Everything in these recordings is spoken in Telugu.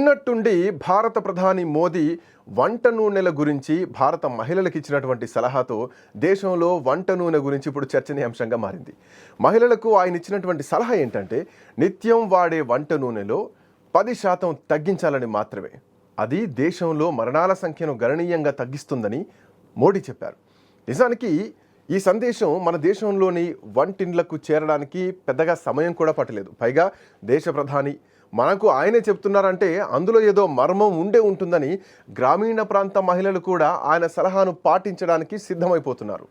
ఉన్నట్టుండి భారత ప్రధాని మోదీ వంట నూనెల గురించి భారత మహిళలకు ఇచ్చినటువంటి సలహాతో దేశంలో వంట నూనె గురించి ఇప్పుడు చర్చనీయాంశంగా మారింది. మహిళలకు ఆయన ఇచ్చినటువంటి సలహా ఏంటంటే నిత్యం వాడే వంట నూనెలో పది శాతం తగ్గించాలని మాత్రమే. అది దేశంలో మరణాల సంఖ్యను గణనీయంగా తగ్గిస్తుందని మోడీ చెప్పారు. నిజానికి ఈ సందేశం మన దేశంలోని వంటిండ్లకు చేరడానికి పెద్దగా సమయం కూడా పట్టలేదు. పైగా దేశ ప్రధాని మనకు ఆయనే చెప్తున్నారంటే అందులో ఏదో మర్మం ఉండే ఉంటుందని గ్రామీణ ప్రాంత మహిళలు కూడా ఆయన సలహాను పాటించడానికి సిద్ధమైపోతున్నారు.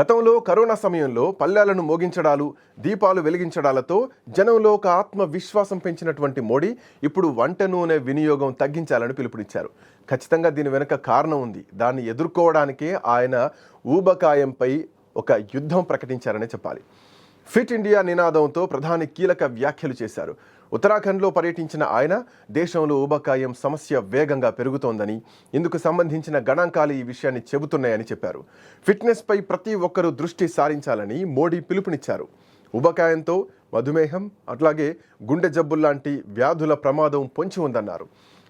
గతంలో కరోనా సమయంలో పల్లెలను మోగించడాలు దీపాలు వెలిగించడాలతో జనంలో ఒక ఆత్మవిశ్వాసం పెంచినటువంటి మోడీ ఇప్పుడు వంట నూనె వినియోగం తగ్గించాలని పిలుపునిచ్చారు. ఖచ్చితంగా దీని వెనుక కారణం ఉంది. దాన్ని ఎదుర్కోవడానికే ఆయన ఊబకాయంపై ఒక యుద్ధం ప్రకటించారనే చెప్పాలి. ఫిట్ ఇండియా నినాదంతో ప్రధాని కీలక వ్యాఖ్యలు చేశారు. ఉత్తరాఖండ్లో పర్యటించిన ఆయన దేశంలో ఊబకాయం సమస్య వేగంగా పెరుగుతోందని ఇందుకు సంబంధించిన గణాంకాలు ఈ విషయాన్ని చెబుతున్నాయని చెప్పారు. ఫిట్నెస్పై ప్రతి ఒక్కరూ దృష్టి సారించాలని మోడీ పిలుపునిచ్చారు. ఉబకాయంతో మధుమేహం అట్లాగే గుండె జబ్బుల్లాంటి వ్యాధుల ప్రమాదం పొంచి ఉందన్నారు.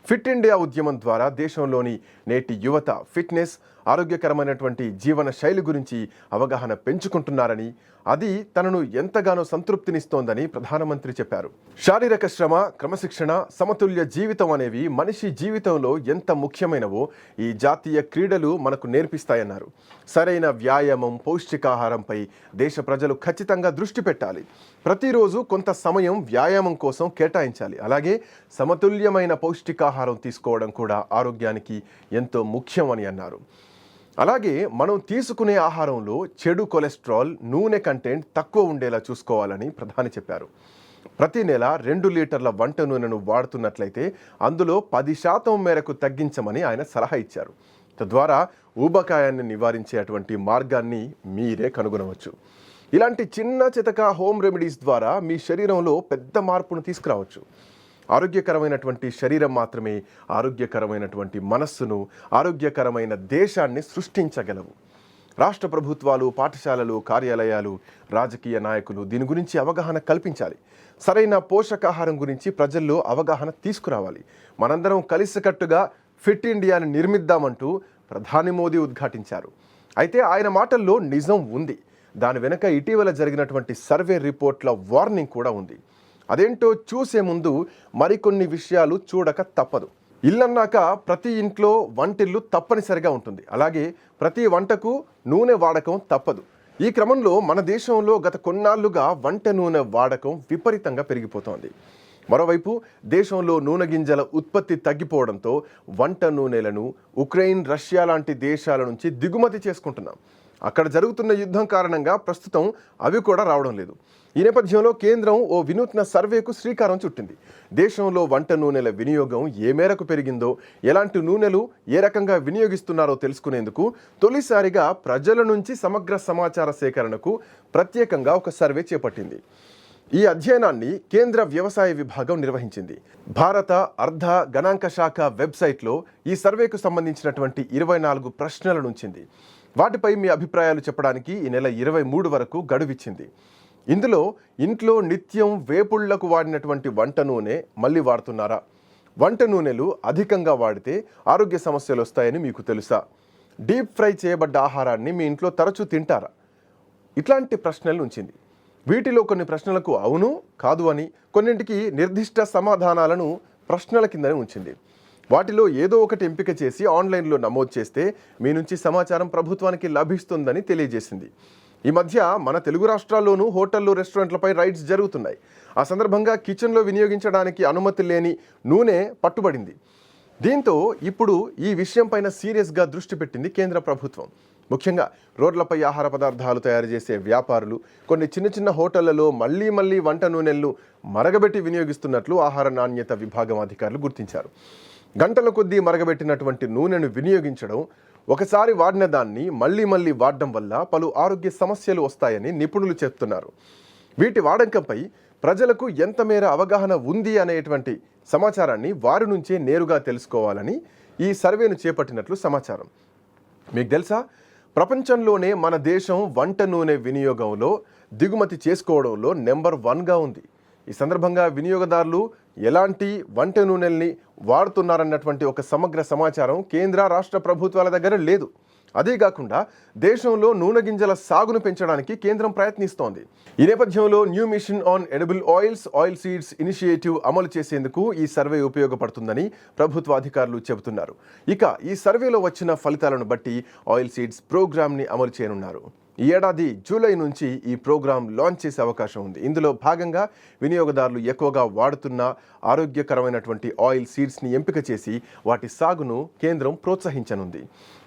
ఫిట్ ఇండియా ఉద్యమం ద్వారా దేశంలోని నేటి యువత ఫిట్నెస్ ఆరోగ్యకరమైనటువంటి జీవన శైలి గురించి అవగాహన పెంచుకుంటున్నారని అది తనను ఎంతగానో సంతృప్తినిస్తోందని ప్రధానమంత్రి చెప్పారు. శారీరక శ్రమ క్రమశిక్షణ సమతుల్య జీవితం అనేవి మనిషి జీవితంలో ఎంత ముఖ్యమైనవో ఈ జాతీయ క్రీడలు మనకు నేర్పిస్తాయన్నారు. సరైన వ్యాయామం పౌష్టికాహారంపై దేశ ప్రజలు ఖచ్చితంగా దృష్టి పెట్టాలి. ప్రతిరోజు కొంత సమయం వ్యాయామం కోసం కేటాయించాలి. అలాగే సమతుల్యమైన పౌష్టికాహారం తీసుకోవడం కూడా ఆరోగ్యానికి ఎంతో ముఖ్యమని అన్నారు. అలాగే మనం తీసుకునే ఆహారంలో చెడు కొలెస్ట్రాల్ నూనె కంటెంట్ తక్కువ ఉండేలా చూసుకోవాలని ప్రధాని చెప్పారు. ప్రతి నెల రెండు లీటర్ల వంట నూనెను వాడుతున్నట్లయితే అందులో పది శాతం మేరకు తగ్గించమని ఆయన సలహా ఇచ్చారు. తద్వారా ఊబకాయాన్ని నివారించేటువంటి మార్గాన్ని మీరే కనుగొనవచ్చు. ఇలాంటి చిన్న చితక హోమ్ రెమెడీస్ ద్వారా మీ శరీరంలో పెద్ద మార్పును తీసుకురావచ్చు. ఆరోగ్యకరమైనటువంటి శరీరం మాత్రమే ఆరోగ్యకరమైనటువంటి మనస్సును ఆరోగ్యకరమైన దేశాన్ని సృష్టించగలవు. రాష్ట్ర ప్రభుత్వాలు పాఠశాలలు కార్యాలయాలు రాజకీయ నాయకులు దీని గురించి అవగాహన కల్పించాలి. సరైన పోషకాహారం గురించి ప్రజల్లో అవగాహన తీసుకురావాలి. మనందరం కలిసికట్టుగా ఫిట్ ఇండియాని నిర్మిద్దామంటూ ప్రధాని మోదీ ఉద్ఘాటించారు. అయితే ఆయన మాటల్లో నిజం ఉంది. దాని వెనుక ఇటీవల జరిగినటువంటి సర్వే రిపోర్ట్ల వార్నింగ్ కూడా ఉంది. అదేంటో చూసే ముందు మరికొన్ని విషయాలు చూడక తప్పదు. ఇల్లన్నాక ప్రతి ఇంట్లో వంటిల్లు తప్పనిసరిగా ఉంటుంది. అలాగే ప్రతి వంటకు నూనె వాడకం తప్పదు. ఈ క్రమంలో మన దేశంలో గత కొన్నాళ్ళుగా వంట నూనె వాడకం విపరీతంగా పెరిగిపోతోంది. మరోవైపు దేశంలో నూనె గింజల ఉత్పత్తి తగ్గిపోవడంతో వంట నూనెలను ఉక్రెయిన్ రష్యా లాంటి దేశాల నుంచి దిగుమతి చేసుకుంటున్నాం. అక్కడ జరుగుతున్న యుద్ధం కారణంగా ప్రస్తుతం అవి కూడా రావడం లేదు. ఈ నేపథ్యంలో కేంద్రం ఓ వినూత్న సర్వేకు శ్రీకారం చుట్టింది. దేశంలో వంట నూనెల వినియోగం ఏ మేరకు పెరిగిందో ఎలాంటి నూనెలు ఏ రకంగా వినియోగిస్తున్నారో తెలుసుకునేందుకు తొలిసారిగా ప్రజల నుంచి సమగ్ర సమాచార సేకరణకు ప్రత్యేకంగా ఒక సర్వే చేపట్టింది. ఈ అధ్యయనాన్ని కేంద్ర వ్యవసాయ విభాగం నిర్వహించింది. భారత అర్ధ గణాంక శాఖ వెబ్సైట్లో ఈ సర్వేకు సంబంధించినటువంటి ఇరవై నాలుగు ప్రశ్నలను ఉంచింది. వాటిపై మీ అభిప్రాయాలు చెప్పడానికి ఈ నెల ఇరవై మూడు వరకు గడువిచ్చింది. ఇందులో ఇంట్లో నిత్యం వేపుళ్ళకు వాడినటువంటి వంట నూనె మళ్ళీ వాడుతున్నారా? వంట నూనెలు అధికంగా వాడితే ఆరోగ్య సమస్యలు వస్తాయని మీకు తెలుసా? డీప్ ఫ్రై చేయబడ్డ ఆహారాన్ని మీ ఇంట్లో తరచూ తింటారా? ఇట్లాంటి ప్రశ్నలు ఉంచింది. వీటిలో కొన్ని ప్రశ్నలకు అవును కాదు అని కొన్నింటికి నిర్దిష్ట సమాధానాలను ప్రశ్నల కిందనే ఉంచింది. వాటిలో ఏదో ఒకటి ఎంపిక చేసి ఆన్లైన్లో నమోదు చేస్తే మీ నుంచి సమాచారం ప్రభుత్వానికి లభిస్తుందని తెలియజేసింది. ఈ మధ్య మన తెలుగు రాష్ట్రాల్లోనూ హోటళ్ళు రెస్టారెంట్లపై రైడ్స్ జరుగుతున్నాయి. ఆ సందర్భంగా కిచెన్లో వినియోగించడానికి అనుమతి లేని నూనె పట్టుబడింది. దీంతో ఇప్పుడు ఈ విషయంపైన సీరియస్గా దృష్టి పెట్టింది కేంద్ర ప్రభుత్వం. ముఖ్యంగా రోడ్లపై ఆహార పదార్థాలు తయారు చేసే వ్యాపారులు కొన్ని చిన్న చిన్న హోటళ్ళలో మళ్ళీ మళ్ళీ వంట నూనెలను మరగబెట్టి వినియోగిస్తున్నట్లు ఆహార నాణ్యత విభాగం అధికారులు గుర్తించారు. గంటల కొద్దీ మరగబెట్టినటువంటి నూనెను వినియోగించడం ఒకసారి వాడిన దాన్ని మళ్ళీ మళ్ళీ వాడడం వల్ల పలు ఆరోగ్య సమస్యలు వస్తాయని నిపుణులు చెప్తున్నారు. వీటి వాడకంపై ప్రజలకు ఎంత మేర అవగాహన ఉంది అనేటువంటి సమాచారాన్ని వారి నుంచే నేరుగా తెలుసుకోవాలని ఈ సర్వేను చేపట్టినట్లు సమాచారం. మీకు తెలుసా? ప్రపంచంలోనే మన దేశం వంట నూనె వినియోగంలో దిగుమతి చేసుకోవడంలో నెంబర్ వన్గా ఉంది. ఈ సందర్భంగా వినియోగదారులు ఎలాంటి వంట నూనెల్ని వాడుతున్నారన్నటువంటి ఒక సమగ్ర సమాచారం కేంద్ర రాష్ట్ర ప్రభుత్వాల దగ్గర లేదు. అదే కాకుండా దేశంలో నూనె గింజల సాగును పెంచడానికి కేంద్రం ప్రయత్నిస్తోంది. ఈ నేపథ్యంలో new mission on edible oils oil seeds initiative అమలు చేసేందుకు ఈ సర్వే ఉపయోగపడుతుందని ప్రభుత్వ అధికారులు చెబుతున్నారు. ఇక ఈ సర్వేలో వచ్చిన ఫలితాలను బట్టి ఆయిల్ సీడ్స్ ప్రోగ్రామ్ని అమలు చేయనున్నారు. ఈ ఏడాది జూలై నుంచి ఈ ప్రోగ్రాం లాంచ్ చేసే అవకాశం ఉంది. ఇందులో భాగంగా వినియోగదారులు ఎక్కువగా వాడుతున్న ఆరోగ్యకరమైనటువంటి ఆయిల్ సీడ్స్ని ఎంపిక చేసి వాటి సాగును కేంద్రం ప్రోత్సహించనుంది.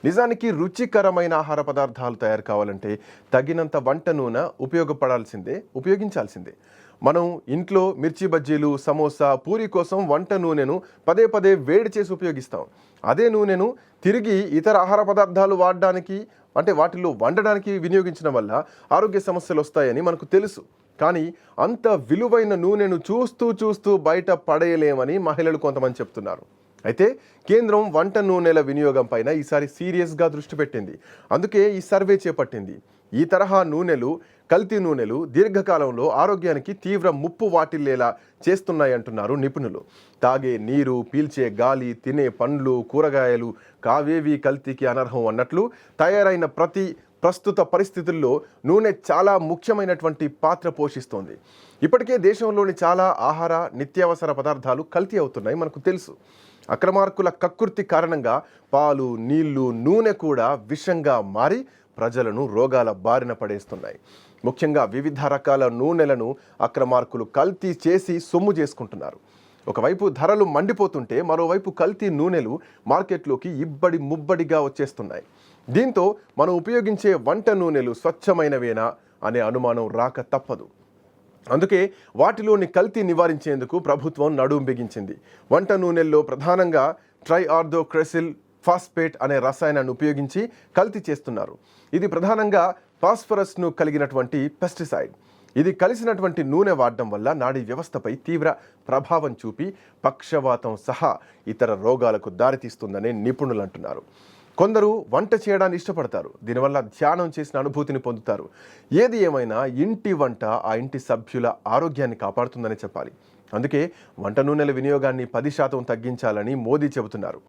నిజానికి రుచికరమైన ఆహార పదార్థాలు తయారు కావాలంటే తగినంత వంట నూనె ఉపయోగపడాల్సిందే ఉపయోగించాల్సిందే. మనం ఇంట్లో మిర్చి బజ్జీలు సమోసా పూరి కోసం వంట నూనెను పదే పదే వేడి చేసి ఉపయోగిస్తాం. అదే నూనెను తిరిగి ఇతర ఆహార పదార్థాలు వాడడానికి అంటే వాటిలో వండడానికి వినియోగించడం వల్ల ఆరోగ్య సమస్యలు వస్తాయని మనకు తెలుసు. కానీ అంత విలువైన నూనెను చూస్తూ చూస్తూ బయట పడేయలేమని మహిళలు కొంతమంది చెప్తున్నారు. అయితే కేంద్రం వంట నూనెల వినియోగం పైన ఈసారి సీరియస్గా దృష్టి పెట్టింది. అందుకే ఈ సర్వే చేపట్టింది. ఈ తరహా నూనెలు కల్తీ నూనెలు దీర్ఘకాలంలో ఆరోగ్యానికి తీవ్ర ముప్పు వాటిల్లేలా చేస్తున్నాయంటున్నారు నిపుణులు. తాగే నీరు పీల్చే గాలి తినే పండ్లు కూరగాయలు కావేవి కల్తీకి అనర్హం అన్నట్లు తయారైన ప్రతి ప్రస్తుత పరిస్థితుల్లో నూనె చాలా ముఖ్యమైనటువంటి పాత్ర పోషిస్తోంది. ఇప్పటికే దేశంలోని చాలా ఆహార నిత్యావసర పదార్థాలు కల్తీ అవుతున్నాయి మనకు తెలుసు. అక్రమార్కుల కక్కుర్తి కారణంగా పాలు నీళ్ళు నూనె కూడా విషంగా మారి ప్రజలను రోగాల బారిన పడేస్తున్నాయి. ముఖ్యంగా వివిధ రకాల నూనెలను అక్రమార్కులు కల్తీ చేసి సొమ్ము చేసుకుంటున్నారు. ఒకవైపు ధరలు మండిపోతుంటే మరోవైపు కల్తీ నూనెలు మార్కెట్లోకి ఇబ్బడి ముబ్బడిగా వచ్చేస్తున్నాయి. దీంతో మనం ఉపయోగించే వంట నూనెలు స్వచ్ఛమైనవేనా అనే అనుమానం రాక తప్పదు. అందుకే వాటిలోని కల్తీ నివారించేందుకు ప్రభుత్వం నడుం బిగించింది. వంట నూనెల్లో ప్రధానంగా ట్రై ఆర్థోక్రెసిల్ ఫాస్పేట్ అనే రసాయనాన్ని ఉపయోగించి కల్తీ చేస్తున్నారు. ఇది ప్రధానంగా ఫాస్ఫరస్ను కలిగినటువంటి పెస్టిసైడ్. ఇది కలిసినటువంటి నూనె వాడడం వల్ల నాడీ వ్యవస్థపై తీవ్ర ప్రభావం చూపి పక్షవాతం సహా ఇతర రోగాలకు దారితీస్తుందని నిపుణులు అంటున్నారు కొందరు వంట చేయడాన్ని ఇష్టపడతారు. దీనివల్ల ధ్యానం చేసిన అనుభూతిని పొందుతారు. ఏది ఏమైనా ఇంటి వంట ఆ ఇంటి సభ్యుల ఆరోగ్యాన్ని కాపాడుతుందని చెప్పాలి. అందుకే వంట నూనెల వినియోగాన్ని పది శాతం తగ్గించాలని మోదీ చెబుతున్నారు.